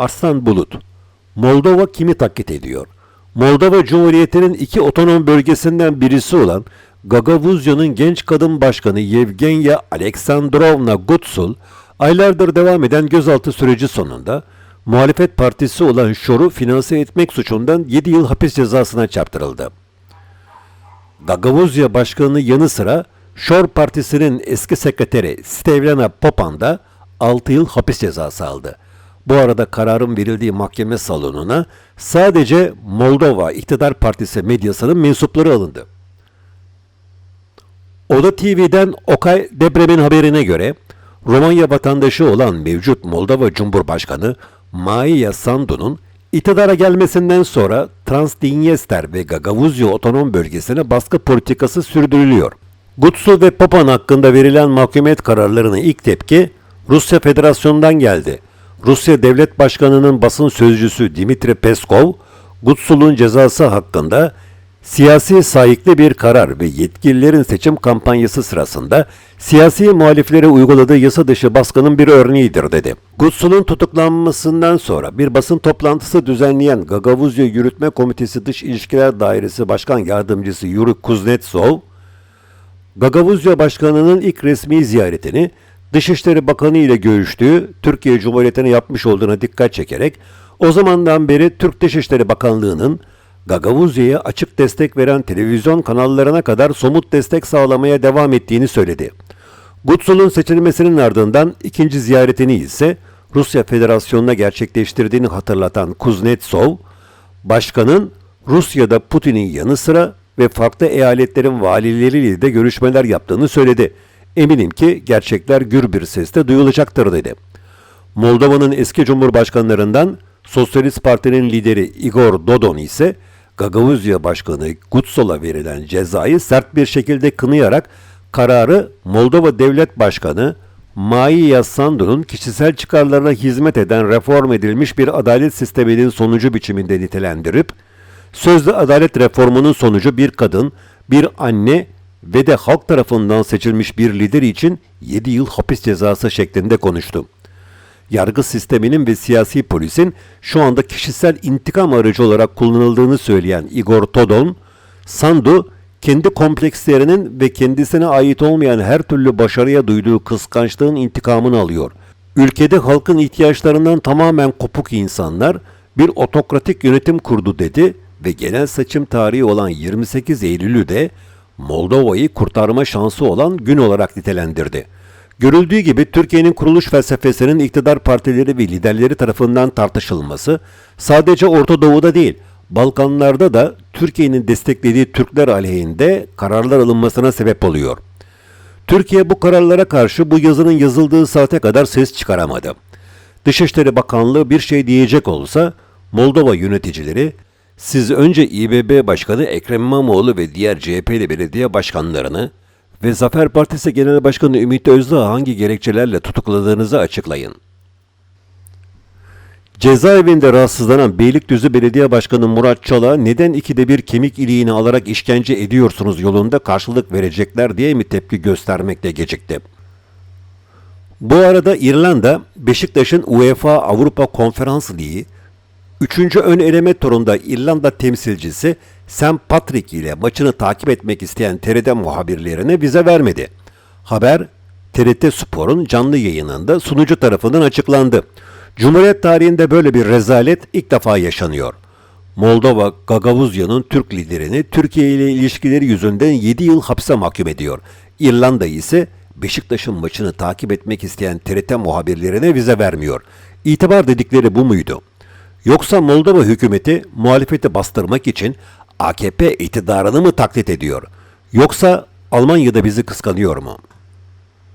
Arslan Bulut. Moldova kimi taklit ediyor? Moldova Cumhuriyeti'nin iki otonom bölgesinden birisi olan Gagavuzya'nın genç kadın başkanı Yevgenya Aleksandrovna Gutsul, aylardır devam eden gözaltı süreci sonunda muhalefet partisi olan Şor'u finanse etmek suçundan 7 yıl hapis cezasına çarptırıldı. Gagavuzya Başkanı yanı sıra Şor Partisi'nin eski sekreteri Stevlana Popan da 6 yıl hapis cezası aldı. Bu arada kararın verildiği mahkeme salonuna sadece Moldova İktidar Partisi medyasının mensupları alındı. Oda TV'den Okay Debrem'in haberine göre Romanya vatandaşı olan mevcut Moldova Cumhurbaşkanı Maia Sandu'nun iktidara gelmesinden sonra Transdinyester ve Gagavuzya otonom bölgesine baskı politikası sürdürülüyor. Gutsu ve Popan hakkında verilen mahkumiyet kararlarına ilk tepki Rusya Federasyonu'ndan geldi. Rusya Devlet Başkanı'nın basın sözcüsü Dimitri Peskov, Gutsul'un cezası hakkında siyasi sahipli bir karar ve yetkililerin seçim kampanyası sırasında siyasi muhaliflere uyguladığı yasa dışı baskının bir örneğidir dedi. Gutsul'un tutuklanmasından sonra bir basın toplantısı düzenleyen Gagavuzya Yürütme Komitesi Dış İlişkiler Dairesi Başkan Yardımcısı Yuri Kuznetsov, Gagavuzya Başkanı'nın ilk resmi ziyaretini Dışişleri Bakanı ile görüştüğü Türkiye Cumhuriyeti'ne yapmış olduğuna dikkat çekerek o zamandan beri Türk Dışişleri Bakanlığı'nın Gagavuzya'ya açık destek veren televizyon kanallarına kadar somut destek sağlamaya devam ettiğini söyledi. Gutsul'un seçilmesinin ardından ikinci ziyaretini ise Rusya Federasyonu'na gerçekleştirdiğini hatırlatan Kuznetsov, başkanın Rusya'da Putin'in yanı sıra ve farklı eyaletlerin valileriyle de görüşmeler yaptığını söyledi. Eminim ki gerçekler gür bir sesle duyulacaktır dedi. Moldova'nın eski cumhurbaşkanlarından Sosyalist Parti'nin lideri Igor Dodon ise Gagavuzya Başkanı Gutsol'a verilen cezayı sert bir şekilde kınayarak kararı Moldova Devlet Başkanı Maia Sandu'nun kişisel çıkarlarına hizmet eden reform edilmiş bir adalet sisteminin sonucu biçiminde nitelendirip, sözlü adalet reformunun sonucu bir kadın, bir anne ve de halk tarafından seçilmiş bir lider için 7 yıl hapis cezası şeklinde konuştu. Yargı sisteminin ve siyasi polisin şu anda kişisel intikam aracı olarak kullanıldığını söyleyen Igor Todon, Sandu kendi komplekslerinin ve kendisine ait olmayan her türlü başarıya duyduğu kıskançlığın intikamını alıyor. Ülkede halkın ihtiyaçlarından tamamen kopuk insanlar bir otokratik yönetim kurdu dedi ve genel seçim tarihi olan 28 Eylül'ü de Moldova'yı kurtarma şansı olan gün olarak nitelendirdi. Görüldüğü gibi Türkiye'nin kuruluş felsefesinin iktidar partileri ve liderleri tarafından tartışılması sadece Orta Doğu'da değil, Balkanlarda da Türkiye'nin desteklediği Türkler aleyhinde kararlar alınmasına sebep oluyor. Türkiye bu kararlara karşı bu yazının yazıldığı saate kadar ses çıkaramadı. Dışişleri Bakanlığı bir şey diyecek olsa Moldova yöneticileri siz önce İBB Başkanı Ekrem İmamoğlu ve diğer CHP'li belediye başkanlarını ve Zafer Partisi Genel Başkanı Ümit Özdağ hangi gerekçelerle tutukladığınızı açıklayın. Cezaevinde rahatsızlanan Beylikdüzü Belediye Başkanı Murat Çala neden ikide bir kemik iliğini alarak işkence ediyorsunuz yolunda karşılık verecekler diye mi tepki göstermekte gecikti? Bu arada İrlanda, Beşiktaş'ın UEFA Avrupa Konferans Ligi, 3. ön eleme turunda İrlanda temsilcisi Sam Patrick ile maçını takip etmek isteyen TRT muhabirlerine vize vermedi. Haber TRT Spor'un canlı yayınında sunucu tarafından açıklandı. Cumhuriyet tarihinde böyle bir rezalet ilk defa yaşanıyor. Moldova Gagavuzya'nın Türk liderini Türkiye ile ilişkileri yüzünden 7 yıl hapse mahkum ediyor. İrlanda ise Beşiktaş'ın maçını takip etmek isteyen TRT muhabirlerine vize vermiyor. İtibar dedikleri bu muydu? Yoksa Moldova hükümeti muhalefeti bastırmak için AKP iktidarını mı taklit ediyor? Yoksa Almanya'da bizi kıskanıyor mu?''